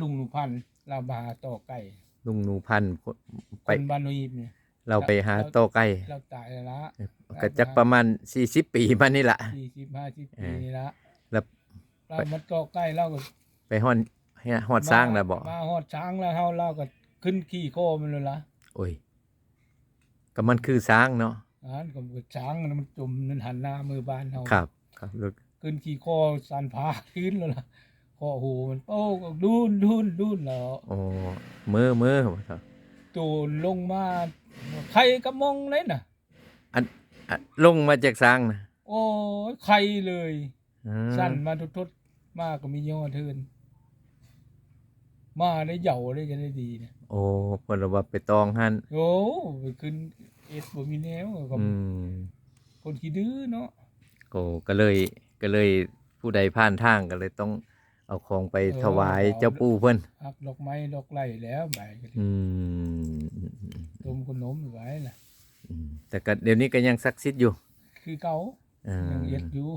ลุงหนูพันธุ์เราบาต่อไก่ลุงหนูพันธุ์คไปนบ้านโนอีบเนี่ยเราไปหาโตไก่เราตายแล้วละก็จักประมาณ40ปีมานี่ละ สี่สิบห้าสิบเอปีอนี่ละแล้ว เรามาต่อไก่เราก็ไปฮอดเฮียฮอดสร้างแล้วบ่มาฮอดช้างแล้วเฮาเราก็ขึ้นขี่โคมันเลยละโอ้ยก็มันคือสร้างเนาะอ่านก็มันช้างมันจมนั่นหันหน้ามือบ้านเฮาครับ ครับลูกขึ้นขี่โคสันพาขึ้นแล้วล่ะค อหูมันโป้ก็ดูนดูนดูนแล้วโอ้มือมือบ่ครับโจรลงมาใครกระมองเลยน่ะอะลงมาจากสร้างนะโอ้ยใครเลยอืมสั่นมาทุดๆมาก็มีย่อเทินมาได้เหย่าได้จะได้ดีเนี่ยโอ้เพิ่นว่าไปตองหั่นโอ้ไปขึ้นเอสบ่มีแนวกับอืมคนขี้ดื้อเนาะโอ้ก็เลยก็เลยผู้ใดผ่านทางก็เลยต้อง เอาของไปถวายเจ้าปู่เพิ่นหักดอกไม้ดอกไล่แล้วไปก็อืมต้มขนมไว้น่ะอืมแต่ก็เดี๋ยวนี้ก็ยังศักดิ์สิทธิ์อยู่ คือเก่าอ่ายังเอ็ดอยู่